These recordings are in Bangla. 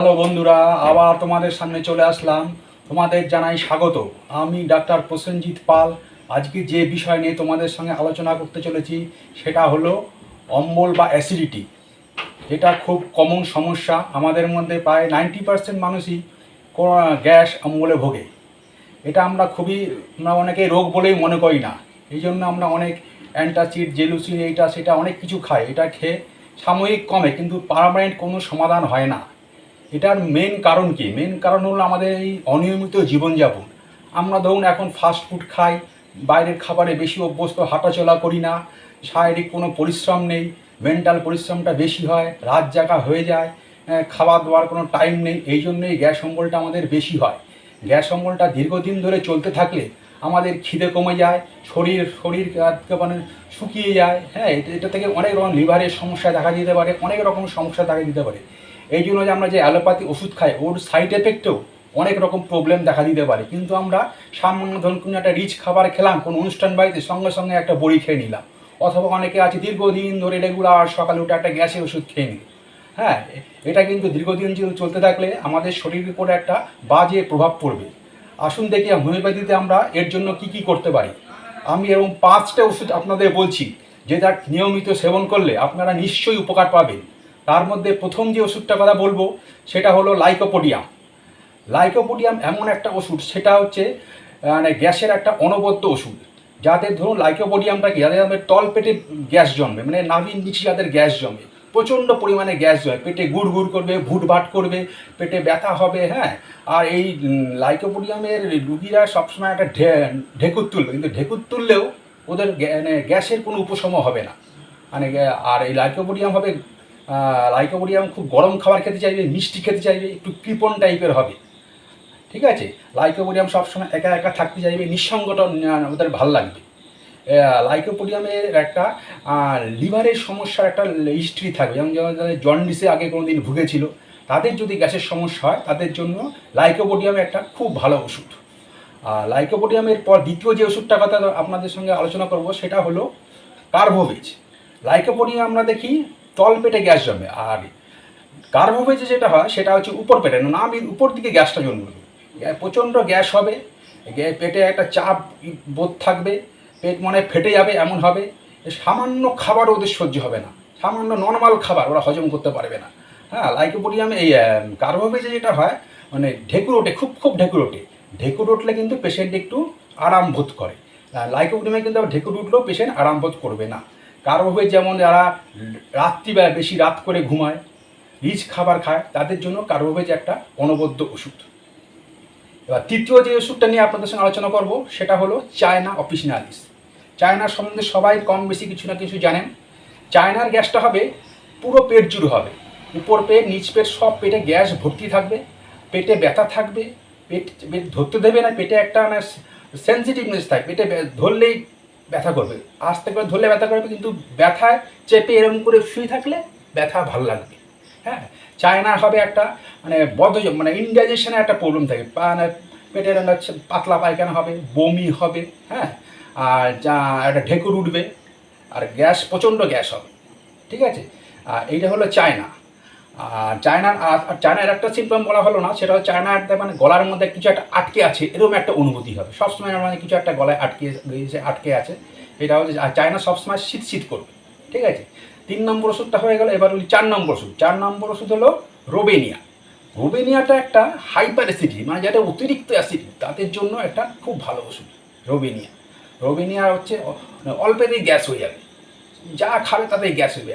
হ্যালো বন্ধুরা, আবার তোমাদের সামনে চলে আসলাম। তোমাদের জানাই স্বাগত। আমি ডাক্তার প্রসেনজিৎ পাল। আজকে যে বিষয় নিয়ে তোমাদের সঙ্গে আলোচনা করতে চলেছি, সেটা হলো অম্বল বা অ্যাসিডিটি। এটা খুব কমন সমস্যা। আমাদের মধ্যে প্রায় নাইনটি পার্সেন্ট মানুষই গ্যাস অম্বলে ভোগে। এটা আমরা খুবই, আমরা অনেকে রোগ বলেই মনে করি না। এই জন্য আমরা অনেক অ্যান্টাসিড জেলুসিন এইটা, সেটা অনেক কিছু খাই। এটা খেয়ে সাময়িক কমে, কিন্তু পারমানেন্ট কোনো সমাধান হয় না। এটার মেন কারণ কি? মেন কারণ হলো আমাদের এই অনিয়মিত জীবনযাপন। আমরা ধরুন এখন ফাস্ট ফুড খাই বাইরের খাবারে বেশি অভ্যস্ত হাঁটাচলা করি না শারীরিক কোনো পরিশ্রম নেই মেন্টাল পরিশ্রমটা বেশি হয় রাত জাগা হয়ে যায় আহ, খাওয়া দাওয়ার কোনো টাইম নেই এই জন্যই গ্যাস অম্বলটা আমাদের বেশি হয়। গ্যাস অম্বলটা দীর্ঘদিন ধরে চলতে থাকলে আমাদের খিদে কমে যায় শরীর শরীর মানে শুকিয়ে যায় হ্যাঁ এটা থেকে অনেক রকম লিভারের সমস্যা দেখা দিতে পারে অনেক রকম সমস্যা দেখা দিতে পারে। এই জন্য যে আমরা যে অ্যালোপ্যাথি ওষুধ খাই, ওর সাইড এফেক্টেও অনেক রকম প্রবলেম দেখা দিতে পারে। কিন্তু আমরা সামান্য ধরুন কোনো একটা রিচ খাবার খেলাম, কোনো অনুষ্ঠান বাড়িতে সঙ্গে সঙ্গে একটা বড়ি খেয়ে নিলাম। অথবা অনেকে আছে দীর্ঘদিন ধরে রেগুলার সকালে উঠে একটা গ্যাসের ওষুধ খেয়ে নিই হ্যাঁ এটা কিন্তু দীর্ঘদিন চলতে থাকলে আমাদের শরীরের উপরে একটা বাজে প্রভাব পড়বে। আসুন দেখি হোমিওপ্যাথিতে আমরা এর জন্য কি কি করতে পারি। আমি এরকম পাঁচটা ওষুধ আপনাদের বলছি, যেটা নিয়মিত সেবন করলে আপনারা নিশ্চয়ই উপকার পাবেন। তার মধ্যে প্রথম যে ওষুধটা কথা বলব, সেটা হলো লাইকোপোডিয়াম। লাইকোপোডিয়াম এমন একটা ওষুধ, সেটা হচ্ছে মানে গ্যাসের একটা অনবদ্য ওষুধ। যাদের ধরুন লাইকোপোডিয়ামটা কি যাদের আমাদের তল পেটে গ্যাস জমবে মানে নাভির নিচে যাদের গ্যাস জমে প্রচণ্ড পরিমাণে গ্যাস জমে পেটে গুড় গুড় করবে, ভুট ভাট করবে, পেটে ব্যথা হবে হ্যাঁ। আর এই লাইকোপোডিয়ামের রুগীরা সবসময় একটা ঢে- ঢেকুর তুলবে। কিন্তু ঢেকুর তুললেও ওদের মানে গ্যাসের কোনো উপশম হবে না। মানে আর এই লাইকোপোডিয়াম হবে আহ, লাইকোপোডিয়াম খুব গরম খাবার খেতে চাইবে মিষ্টি খেতে চাইবে একটু কৃপণ টাইপের হবে। ঠিক আছে? লাইকোপোডিয়াম সবসময় একা একা থাকতে চাইবে নিঃসঙ্গটা ওদের ভালো লাগবে। লাইকোপোডিয়ামের একটা লিভারের সমস্যার একটা হিস্ট্রি থাকবে। যেমন যেমন জন্ডিসে আগে কোনো দিন ভুগেছিল তাদের যদি গ্যাসের সমস্যা হয় তাদের জন্য লাইকোপোডিয়াম একটা খুব ভালো ওষুধ। আর লাইকোপোডিয়ামের পর দ্বিতীয় যে ওষুধটা কথা আপনাদের সঙ্গে আলোচনা করব সেটা হলো কার্বোভেজ। লাইকোপোডিয়াম আমরা দেখি তল পেটে গ্যাস জমে। আর কার্বোভেজে যেটা হয়, সেটা হচ্ছে উপর পেটে। না আমি উপর দিকে গ্যাসটা গ্যা- প্রচণ্ড গ্যাস হবে পেটে একটা চাপ বোধ থাকবে, পেট মনে ফেটে যাবে, এমন হবে। সামান্য খাবার ওদের সহ্য হবে না। সামান্য নর্মাল খাবার, ওরা হজম করতে পারবে না। হ্যাঁ লাইকোপোডিয়ামে এই কার্বোভেজে যেটা হয় মানে ঢেকুর ওঠে, খুব খুব ঢেকুর ওঠে। ঢেকুর উঠলে কিন্তু পেশেন্ট একটু আরাম বোধ করে। লাইকোপোডিয়ামে কিন্তু আবার ঢেকুর উঠলেও পেশেন্ট আরাম বোধ করবে না। কার্বোভেজ যেমন যারা রাত্রিবেলা বেশি রাত করে ঘুমায়, রিচ খাবার খায়, তাদের জন্য কার্বোভেজ একটা অনবদ্য ওষুধ। এবার তৃতীয় যে ওষুধটা নিয়ে আপনাদের সঙ্গে আলোচনা করব, সেটা হলো চায়না অফিসিনালিস। চায়নার সম্বন্ধে সবাই কম বেশি কিছু না কিছু জানেন। চায়নার গ্যাসটা হবে, পুরো পেট জুড়ে হবে। উপর পেট, নিচ পেট, সব পেটে গ্যাস ভর্তি থাকবে। পেটে ব্যথা থাকবে, পেট ধরতে দেবে না, পেটে একটা মানে সেন্সিটিভনেস থাকে পেটে ধরলেই ব্যথা করবে। আস্তে করে ধরলে ব্যথা করবে, কিন্তু ব্যথায় চেপে এরকম করে শুয়ে থাকলে ব্যথা ভালো লাগবে। হ্যাঁ? চায়নার হবে একটা মানে বদ মানে ইনডাইজেশনের একটা প্রবলেম থাকে। মানে পেটের হচ্ছে পাতলা পায়খানা হবে, বমি হবে হ্যাঁ? আর যা একটা ঢেকুর উঠবে, আর গ্যাস, প্রচণ্ড গ্যাস হবে। ঠিক আছে? আর এইটা হলো চায়না। আর চায়নার আর চায়নার একটা সিম্পটম বলা হলো না, সেটা হচ্ছে চায়নার মানে গলার মধ্যে কিছু একটা আটকে আছে, এরকম একটা অনুভূতি হবে। সবসময় মানে কিছু একটা গলায় আটকে রয়েছে আটকে আছে। এটা হচ্ছে চায়না সবসময় শীত শীত করবে, ঠিক আছে? তিন নম্বর ওষুধটা হয়ে গেল, এবার বলি চার নম্বর ওষুধ। চার নম্বর ওষুধ হলো রোবেনিয়া রোবেনিয়াটা একটা হাইপার অ্যাসিডি মানে যেটা অতিরিক্ত অ্যাসিড তাদের জন্য একটা খুব ভালো ওষুধ রোবেনিয়া রোবেনিয়া হচ্ছে মানে অল্পেতেই গ্যাস হয়ে যাবে। যা খাবে তাতেই গ্যাস হবে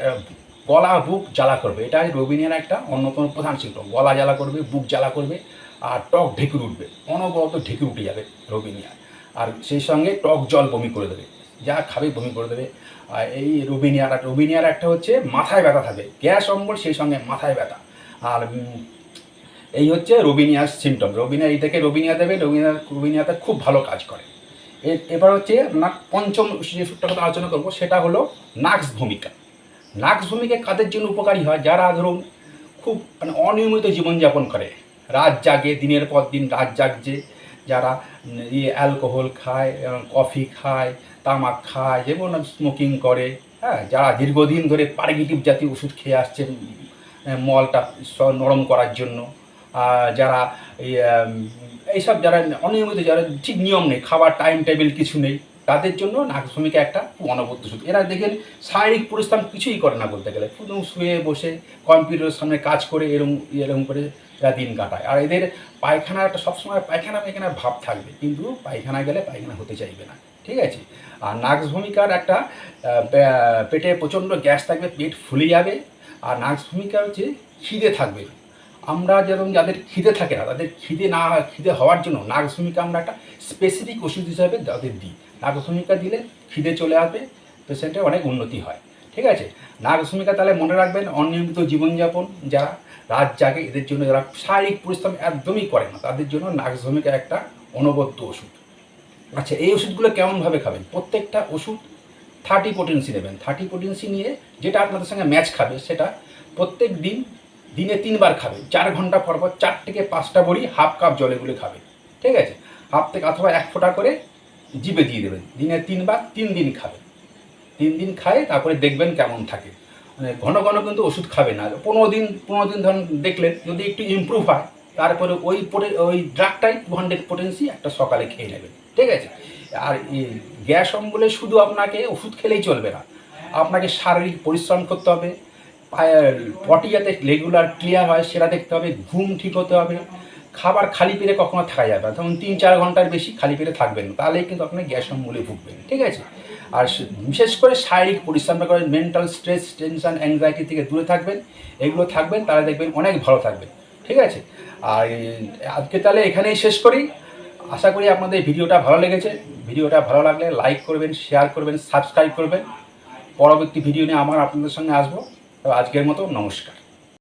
গলা বুক জ্বালা করবে। এটা রোবিনিয়ার একটা অন্যতম প্রধান সিমটম গলা জ্বালা করবে, বুক জ্বালা করবে, আর টক ঢেকুর উঠবে। অনবরত ঢেকুর উঠে যাবে রোবিনিয়া আর সেই সঙ্গে টক জল বমি করে দেবে। যা খাবে বমি করে দেবে। আর এই রোবিনিয়ার রোবিনিয়ার একটা হচ্ছে মাথায় ব্যথা থাকবে গ্যাস অম্বল, সেই সঙ্গে মাথায় ব্যথা। আর এই হচ্ছে রোবিনিয়ার সিমটম রোবিনিয়া এই থেকে রোবিনিয়া দেবে রোবিনিয়া রোবিনিয়াতে খুব ভালো কাজ করে। এবার হচ্ছে আপনার পঞ্চম যে কথা আলোচনা করব, সেটা হলো নাক্স ভূমিকা। নাক্স ভূমিকা কাদের জন্য উপকারী হয়, যারা ধরুন খুব মানে অনিয়মিত জীবনযাপন করে। রাত জাগে, দিনের পর দিন রাত জাগছে, যারা ইয়ে অ্যালকোহল খায়, এবং কফি খায়, তামাক খায় যেমন স্মোকিং করে হ্যাঁ যারা দীর্ঘদিন ধরে পারগেটিভ জাতীয় ওষুধ খেয়ে আসছে মলটা নরম করার জন্য যারা এই এইসব যারা অনিয়মিত, যারা ঠিক নিয়ম নেই, খাবার টাইম টেবিল কিছু নেই তাদের জন্য নাক ভূমিকা একটা অনবদ্য ওষুধ এরা দেখেন শারীরিক পরিশ্রম কিছুই করে না বলতে গেলে। শুধু শুয়ে বসে কম্পিউটারের সামনে কাজ করে এরকম এরকম করে এরা দিন কাটায়। আর এদের পায়খানা একটা সবসময় পায়খানা, পায়খানার ভাব থাকবে। কিন্তু পায়খানা গেলে পায়খানা হতে চাইবে না। ঠিক আছে? আর নাক্স ভূমিকার একটা পেটে প্রচণ্ড গ্যাস থাকবে, পেট ফুলে যাবে। আর নাক্স ভূমিকা হচ্ছে খিদে থাকবে। আমরা যেরকম যাদের খিদে থাকে না, তাদের খিদে না, খিদে হওয়ার জন্য নাক্স ভূমিকা আমরা একটা স্পেসিফিক ওষুধ হিসাবে তাদের দিই। নাক্স ভূমিকা দিলে খিদে চলে আসবে পেশেন্টের অনেক উন্নতি হয়। ঠিক আছে? নাক্স ভূমিকা তাহলে মনে রাখবেন, অনিয়মিত জীবনযাপন, যারা রাত জাগে, এদের জন্য যারা শারীরিক পরিশ্রম একদমই করে না, তাদের জন্য নাক্স ভূমিকা একটা অনবদ্য ওষুধ। আচ্ছা এই ওষুধগুলো কেমনভাবে খাবেন? প্রত্যেকটা ওষুধ থার্টি পোটেন্সি নেবেন। থার্টি পোটেন্সি নিয়ে যেটা আপনাদের সঙ্গে ম্যাচ খাবে, সেটা প্রত্যেক দিন দিনে তিনবার খাবে। চার ঘণ্টা পর পর চার থেকে পাঁচটা বড়ি হাফ কাপ জলে গুলে খাবে। ঠিক আছে? হাফ থেকে অথবা এক ফোঁটা করে জিভে দিয়ে দেবেন। দিনে তিনবার তিন দিন খাবে। তিন দিন খায়, তারপরে দেখবেন কেমন থাকে। মানে ঘন ঘন কিন্তু ওষুধ খাবে না। পনেরো দিন পনেরো দিন ধরুন দেখলেন, যদি একটু ইমপ্রুভ হয়, তারপরে ওই ওই ড্রাগটাই টু হান্ড্রেড পোটেন্সি একটা সকালে খেয়ে নেবেন। ঠিক আছে? আর গ্যাস অম্বলে শুধু আপনাকে ওষুধ খেলেই চলবে না। আপনাকে শারীরিক পরিশ্রম করতে হবে। পটি যাতে রেগুলার ক্লিয়ার হয়, সেটা দেখতে হবে, ঘুম ঠিক হতে হবে খাবার খালি পেটে কখনো থাকা যাবে না। তখন তিন চার ঘণ্টার বেশি খালি পেটে থাকবেন তাহলেই কিন্তু আপনি গ্যাস অম্বলে ভুগবেন, ঠিক আছে? আর বিশেষ করে শারীরিক পরিশ্রমটা করে মেন্টাল স্ট্রেস টেনশন অ্যাংজাইটি থেকে দূরে থাকবেন। এগুলো থাকবেন, তাহলে দেখবেন অনেক ভালো থাকবেন, ঠিক আছে? আর আজকে তাহলে এখানেই শেষ করি। আশা করি আপনাদের ভিডিওটা ভালো লেগেছে। ভিডিওটা ভালো লাগলে লাইক করবেন শেয়ার করবেন সাবস্ক্রাইব করবেন। পরবর্তী ভিডিও নিয়ে আমার আপনাদের সঙ্গে আসব। আজকের মতো নমস্কার।